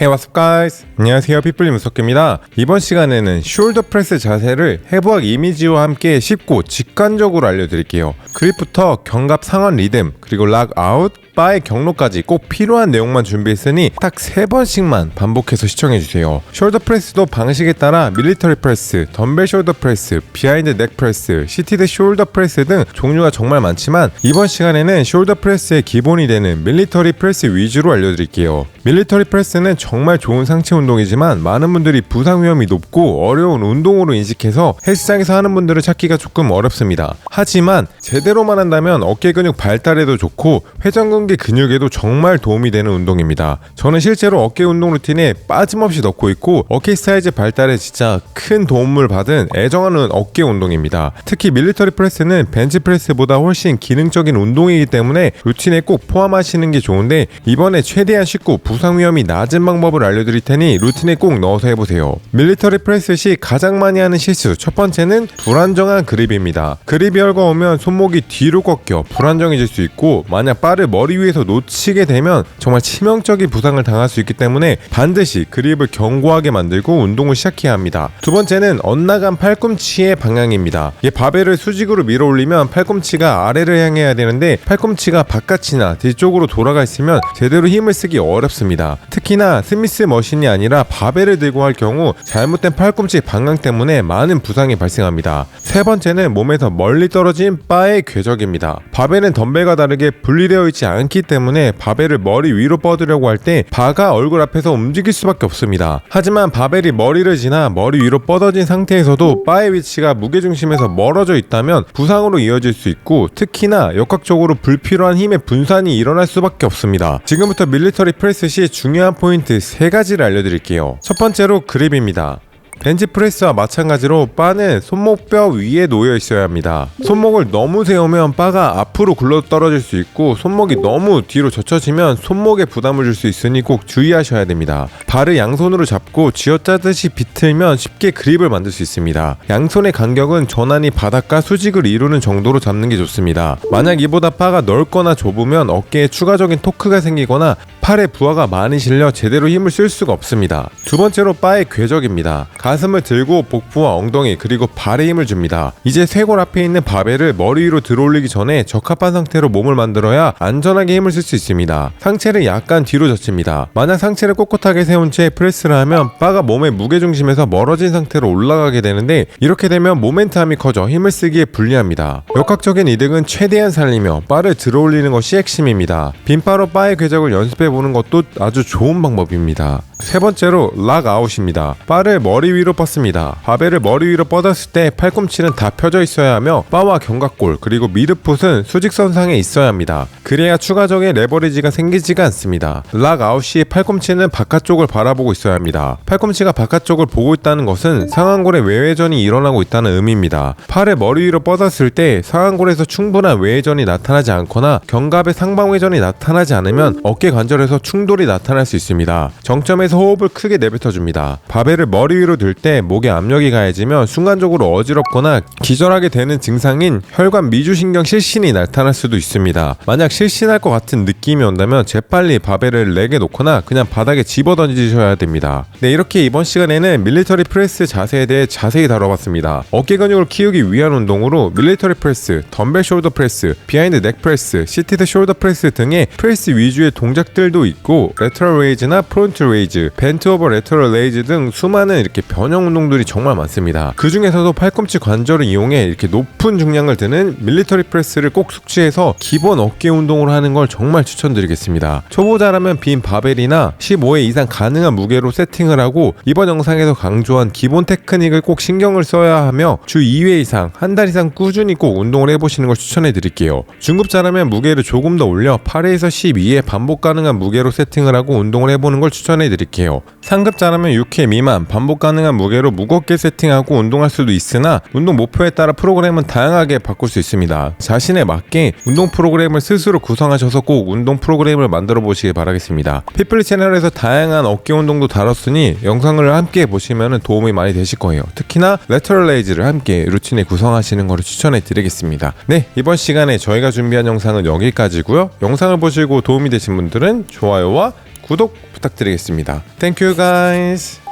Hey what's up guys? 안녕하세요. 피플리 무석입니다. 이번 시간에는 숄더 프레스 자세를 해부학 이미지와 함께 쉽고 직관적으로 알려드릴게요. 그립부터 견갑 상완 리듬 그리고 락 아웃 바의 경로까지 꼭 필요한 내용만 준비했으니 딱 세 번씩만 반복해서 시청해주세요 숄더 프레스도 방식에 따라 밀리터리 프레스, 덤벨 숄더 프레스, 비하인드 넥 프레스, 시티드 숄더 프레스 등 종류가 정말 많지만 이번 시간에는 숄더 프레스의 기본이 되는 밀리터리 프레스 위주로 알려드릴게요 밀리터리 프레스는 정말 좋은 상체 운동이지만 많은 분들이 부상 위험이 높고 어려운 운동으로 인식해서 헬스장에서 하는 분들을 찾기가 조금 어렵습니다. 하지만 제대로만 한다면 어깨 근육 발달에도 좋고 회전근개 근육에도 정말 도움이 되는 운동입니다. 저는 실제로 어깨 운동 루틴에 빠짐없이 넣고 있고 어깨 사이즈 발달에 진짜 큰 도움을 받은 애정하는 어깨 운동입니다. 특히 밀리터리 프레스는 벤치 프레스보다 훨씬 기능적인 운동이기 때문에 루틴에 꼭 포함하시는 게 좋은데 이번에 최대한 쉽고 부상 위험이 낮은 방법을 알려드릴 테니 루틴에 꼭 넣어서 해보세요. 밀리터리 프레스 시 가장 많이 하는 실수 첫 번째는 불안정한 그립입니다. 그립이 헐거우면 손목이 뒤로 꺾여 불안정해질 수 있고 만약 바를 머리 위에서 놓치게 되면 정말 치명적인 부상을 당할 수 있기 때문에 반드시 그립을 견고하게 만들고 운동을 시작해야 합니다. 두 번째는 엇나간 팔꿈치의 방향입니다. 이 바벨을 수직으로 밀어 올리면 팔꿈치가 아래를 향해야 되는데 팔꿈치가 바깥이나 뒤쪽으로 돌아가 있으면 제대로 힘을 쓰기 어렵습니다. 특히나 스미스 머신이 아니라 바벨을 들고 할 경우 잘못된 팔꿈치 방향 때문에 많은 부상이 발생합니다. 세 번째는 몸에서 멀리 떨어진 바의 궤적입니다. 바벨은 덤벨과 다르게 분리되어 있지 않기 때문에 바벨을 머리 위로 뻗으려고 할 때 바가 얼굴 앞에서 움직일 수밖에 없습니다. 하지만 바벨이 머리를 지나 머리 위로 뻗어진 상태에서도 바의 위치가 무게중심에서 멀어져 있다면 부상으로 이어질 수 있고 특히나 역학적으로 불필요한 힘의 분산이 일어날 수밖에 없습니다. 지금부터 밀리터리 프레스 시 중요한 포인트 세 가지를 알려드릴게요. 첫 번째로 그립입니다. 벤치 프레스와 마찬가지로 바는 손목뼈 위에 놓여 있어야 합니다. 손목을 너무 세우면 바가 앞으로 굴러 떨어질 수 있고 손목이 너무 뒤로 젖혀지면 손목에 부담을 줄 수 있으니 꼭 주의하셔야 됩니다. 발을 양손으로 잡고 쥐어짜듯이 비틀면 쉽게 그립을 만들 수 있습니다. 양손의 간격은 전환이 바닥과 수직을 이루는 정도로 잡는 게 좋습니다. 만약 이보다 바가 넓거나 좁으면 어깨에 추가적인 토크가 생기거나 팔에 부하가 많이 실려 제대로 힘을 쓸 수가 없습니다. 두 번째로 바의 궤적입니다. 가슴을 들고 복부와 엉덩이 그리고 발에 힘을 줍니다. 이제 쇄골 앞에 있는 바벨을 머리 위로 들어올리기 전에 적합한 상태로 몸을 만들어야 안전하게 힘을 쓸 수 있습니다. 상체를 약간 뒤로 젖힙니다. 만약 상체를 꼿꼿하게 세운 채 프레스를 하면 바가 몸의 무게 중심에서 멀어진 상태로 올라가게 되는데 이렇게 되면 모멘텀이 커져 힘을 쓰기에 불리합니다. 역학적인 이득은 최대한 살리며 바를 들어올리는 것이 핵심입니다. 빈바로 바의 궤적을 연습해 보는 것도 아주 좋은 방법입니다. 세 번째로 락아웃입니다. 바를 머리 위로 뻗습니다. 바벨을 머리 위로 뻗었을 때 팔꿈치는 다 펴져 있어야 하며 바와 견갑골 그리고 미드풋은 수직선상에 있어야 합니다. 그래야 추가적인 레버리지가 생기지가 않습니다. 락아웃 시 팔꿈치는 바깥쪽을 바라보고 있어야 합니다. 팔꿈치가 바깥쪽을 보고 있다는 것은 상완골의 외회전이 일어나고 있다는 의미입니다. 팔을 머리 위로 뻗었을 때 상완골에서 충분한 외회전이 나타나지 않거나 견갑의 상방회전이 나타나지 않으면 어깨 관절에서 충돌이 나타날 수 있습니다. 정점에 서 호흡을 크게 내뱉어 줍니다. 바벨을 머리 위로 들 때 목에 압력이 가해지면 순간적으로 어지럽거나 기절하게 되는 증상인 혈관 미주신경 실신이 나타날 수도 있습니다. 만약 실신할 것 같은 느낌이 온다면 재빨리 바벨을 렉에 놓거나 그냥 바닥에 집어 던지셔야 됩니다. 네, 이렇게 이번 시간에는 밀리터리 프레스 자세에 대해 자세히 다뤄봤습니다. 어깨 근육을 키우기 위한 운동으로 밀리터리 프레스, 덤벨 숄더 프레스, 비하인드 넥 프레스, 시티드 숄더 프레스 등의 프레스 위주의 동작들도 있고 레터럴 레이즈나 프론트 레이즈, 벤트 오버 레터럴 레이즈 등 수많은 이렇게 변형 운동들이 정말 많습니다. 그 중에서도 팔꿈치 관절을 이용해 이렇게 높은 중량을 드는 밀리터리 프레스를 꼭 숙지해서 기본 어깨 운동을 하는 걸 정말 추천드리겠습니다. 초보자라면 빈 바벨이나 15회 이상 가능한 무게로 세팅을 하고 이번 영상에서 강조한 기본 테크닉을 꼭 신경을 써야 하며 주 2회 이상 한 달 이상 꾸준히 꼭 운동을 해보시는 걸 추천해 드릴게요. 중급자라면 무게를 조금 더 올려 8회에서 12회 반복 가능한 무게로 세팅을 하고 운동을 해보는 걸 추천해 드릴게요. 상급자라면 6회 미만 반복 가능한 무게로 무겁게 세팅하고 운동할 수도 있으나 운동 목표에 따라 프로그램은 다양하게 바꿀 수 있습니다. 자신에 맞게 운동 프로그램을 스스로 구성하셔서 꼭 운동 프로그램을 만들어 보시길 바라겠습니다. 피플리 채널에서 다양한 어깨 운동도 다뤘으니 영상을 함께 보시면 도움이 많이 되실 거예요. 특히나 레터럴 레이즈를 함께 루틴에 구성하시는 것을 추천해 드리겠습니다. 네, 이번 시간에 저희가 준비한 영상은 여기까지고요. 영상을 보시고 도움이 되신 분들은 좋아요와 구독 부탁드리겠습니다. Thank you guys.